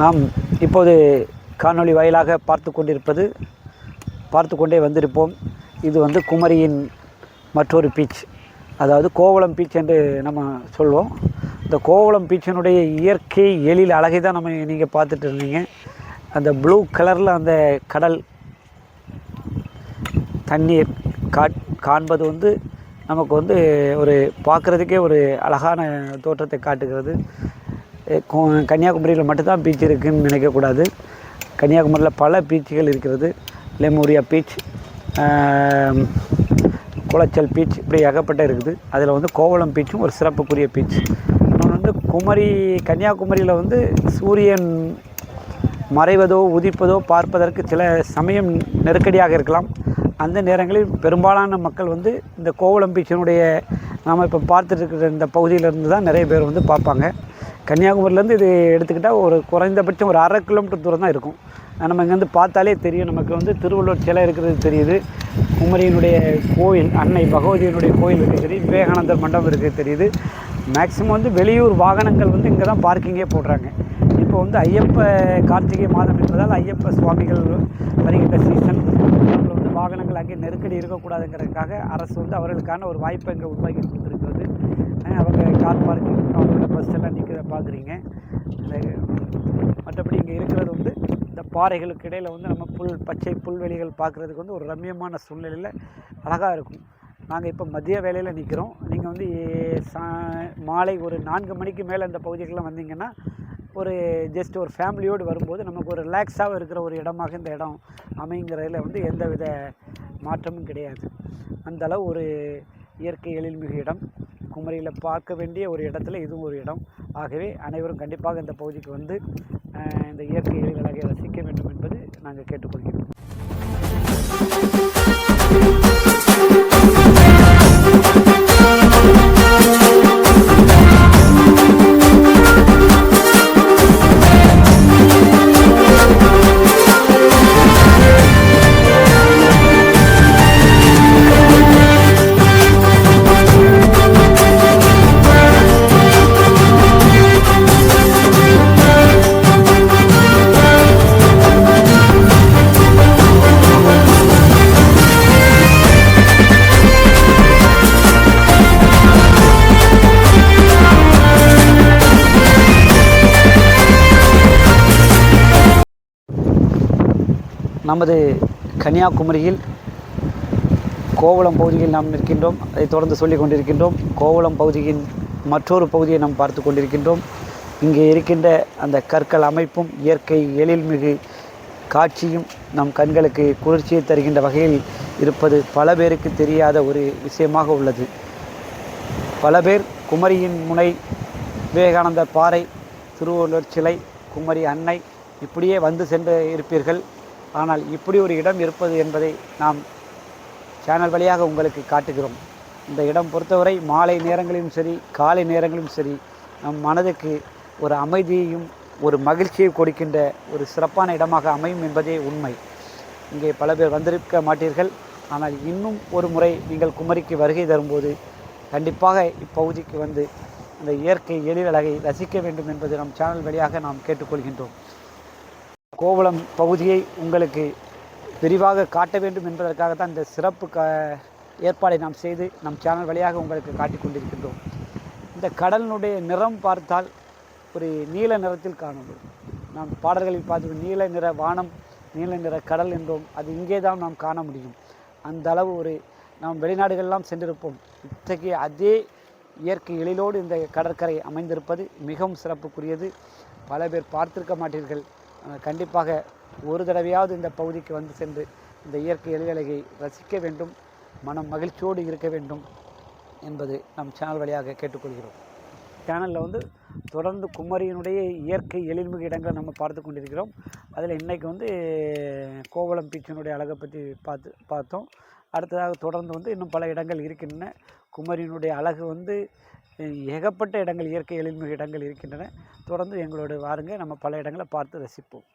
நாம் இப்போது காணொளி வாயிலாக பார்த்து கொண்டிருப்பது பார்த்து கொண்டே வந்திருப்போம். இது வந்து குமரியின் மற்றொரு பீச். அதாவது கோவளம் பீச் என்று நம்ம சொல்வோம். இந்த கோவளம் பீச்சினுடைய இயற்கை எழில் அழகை தான் நம்ம நீங்கள் பார்த்துட்டு இருந்தீங்க. அந்த ப்ளூ கலரில் அந்த கடல் தண்ணீர் காட் காண்பது வந்து நமக்கு வந்து ஒரு பார்க்குறதுக்கே ஒரு அழகான தோற்றத்தை காட்டுகிறது. கன்னியாகுமரியில் மட்டும்தான் பீச் இருக்குதுன்னு நினைக்கக்கூடாது. கன்னியாகுமரியில் பல பீச்சுகள் இருக்கிறது. லெமூரியா பீச் குளச்சல் பீச் இப்படி ஏகப்பட்ட இருக்குது. அதில் வந்து கோவளம் பீச்சும் ஒரு சிறப்புக்குரிய பீச் இன்னொன்று வந்து குமரி கன்னியாகுமரியில் வந்து சூரியன் மறைவதோ உதிப்பதோ பார்ப்பதற்கு சில சமயம் நெருக்கடியாக இருக்கலாம். அந்த நேரங்களில் பெரும்பாலான மக்கள் வந்து இந்த கோவளம் பீச்சினுடைய நாம் இப்போ பார்த்துட்டு இருக்கிற இந்த பகுதியிலேருந்து தான் நிறைய பேர் வந்து பார்ப்பாங்க. கன்னியாகுமரியிலேருந்து இது எடுத்துக்கிட்டால் ஒரு குறைந்தபட்சம் ஒரு அரை கிலோமீட்டர் தூரம் தான் இருக்கும் நம்ம இங்கேருந்து பார்த்தாலே தெரியும். நமக்கு வந்து திருவள்ளுவர் சிலை இருக்கிறது தெரியுது. குமரியினுடைய கோயில் அன்னை பகவதியினுடைய கோயில் இருக்குது தெரியுது. விவேகானந்தர் மண்டபம் இருக்குது தெரியுது. மேக்ஸிமம் வந்து வெளியூர் வாகனங்கள் வந்து இங்கே தான் பார்க்கிங்கே போடுறாங்க. இப்போ வந்து ஐயப்ப கார்த்திகை மாதம் என்பதால் ஐயப்ப சுவாமிகள் வருகின்ற சீசன் வந்து வாகனங்கள் அங்கே நெருக்கடி இருக்கக்கூடாதுங்கிறதுக்காக அரசு வந்து அவர்களுக்கான ஒரு வாய்ப்பை இங்கே உருவாக்கி கொடுத்துருக்கிறது. அவங்க கார் பார்க்கிங் அவங்களோட பஸ் எல்லாம் நிற்கிறத பார்க்குறீங்க மற்றபடி இங்கே இருக்கிறது வந்து இந்த பாறைகளுக்கு இடையில் வந்து நம்ம புல் பச்சை புல்வெளிகள் பார்க்குறதுக்கு வந்து ஒரு ரம்மியமான சூழ்நிலையில் அழகாக இருக்கும். நாங்கள் இப்போ மதிய வேலையில் நிற்கிறோம் நீங்கள் வந்து சா- மாலை ஒரு நான்கு மணிக்கு மேலே இந்த பகுதிக்கெலாம் வந்தீங்கன்னா ஒரு ஜஸ்ட் ஒரு ஃபேமிலியோடு வரும்போது நமக்கு ஒரு ரிலாக்ஸாக இருக்கிற ஒரு இடமாக இந்த இடம் அமைங்கிறதுல வந்து எந்தவித மாற்றமும் கிடையாது. அந்த அளவு ஒரு இயற்கை எழில்மிகு இடம். குமரியில் பார்க்க வேண்டிய ஒரு இடத்துல இதுவும் ஒரு இடம். ஆகவே அனைவரும் கண்டிப்பாக இந்த பகுதிக்கு வந்து இந்த இயற்கை எழில் அழகை ரசிக்க வேண்டும் என்பது நாங்கள் கேட்டுக்கொள்கிறோம். நமது கன்னியாகுமரியில் கோவளம் பகுதியில் நாம் நிற்கின்றோம். அதை தொடர்ந்து சொல்லிக் கொண்டிருக்கின்றோம். கோவளம் பகுதியின் மற்றொரு பகுதியை நாம் பார்த்து கொண்டிருக்கின்றோம். இங்கே இருக்கின்ற அந்த கற்கள் அமைப்பும் இயற்கை எழில்மிகு காட்சியும் நம் கண்களுக்கு குளிர்ச்சியை தருகின்ற வகையில் இருப்பது பல பேருக்கு தெரியாத ஒரு விஷயமாக உள்ளது. பல பேர் குமரியின் முனை விவேகானந்தர் பாறை திருவள்ளுவர் சிலை குமரி அன்னை இப்படியே வந்து சென்று இருப்பீர்கள். ஆனால் இப்படி ஒரு இடம் இருப்பது என்பதை நாம் சேனல் வழியாக உங்களுக்கு காட்டுகிறோம். இந்த இடம் பொறுத்தவரை மாலை நேரங்களிலும் சரி காலை நேரங்களிலும் சரி நம் மனதுக்கு ஒரு அமைதியையும் ஒரு மகிழ்ச்சியை கொடுக்கின்ற ஒரு சிறப்பான இடமாக அமையும் என்பதே உண்மை. இங்கே பல பேர் வந்திருக்க மாட்டீர்கள். ஆனால் இன்னும் ஒரு முறை நீங்கள் குமரிக்கு வருகை தரும்போது கண்டிப்பாக இப்பகுதிக்கு வந்து இந்த இயற்கை எழில் ரசிக்க வேண்டும் என்பது நம் சேனல் வழியாக நாம் கேட்டுக்கொள்கின்றோம். கோவளம் பகுதியை உங்களுக்கு விரிவாக காட்ட வேண்டும் என்பதற்காக தான் இந்த சிறப்பு க ஏற்பாடை நாம் செய்து நம் சேனல் வழியாக உங்களுக்கு காட்டிக் கொண்டிருக்கின்றோம். இந்த கடலினுடைய நிறம் பார்த்தால் ஒரு நீல நிறத்தில் காணப்படும். நாம் பாடல்களில் பார்த்து நீல நிற வானம் நீல நிற கடல் என்றோம் அது இங்கே தான் நாம் காண முடியும். அந்த அளவு ஒரு நாம் வெளிநாடுகளெல்லாம் சென்றிருப்போம். இத்தகைய அதே இயற்கை எழிலோடு இந்த கடற்கரை அமைந்திருப்பது மிகவும் சிறப்புக்குரியது. பல பேர் பார்த்திருக்க மாட்டீர்கள். கண்டிப்பாக ஒரு தடவையாவது இந்த பகுதிக்கு வந்து சென்று இந்த இயற்கை எழிலழகை ரசிக்க வேண்டும் மனம் மகிழ்ச்சியோடு இருக்க வேண்டும் என்பது நம் சேனல் வழியாக கேட்டுக்கொள்கிறோம். சேனலில் வந்து தொடர்ந்து குமரியினுடைய இயற்கை எழில்மிகு இடங்களை நம்ம பார்த்து கொண்டிருக்கிறோம். அதில் இன்றைக்கி வந்து கோவளம் பீச்சினுடைய அழகை பற்றி பார்த்து பார்த்தோம். அடுத்ததாக தொடர்ந்து வந்து இன்னும் பல இடங்கள் இருக்கின்றன. குமரியினுடைய அழகு வந்து ஏகப்பட்ட இடங்கள் இயற்கை எழில்மிகு இடங்கள் இருக்கின்றன. தொடர்ந்து எங்களோட வாருங்க. நம்ம பல இடங்களை பார்த்து ரசிப்போம்.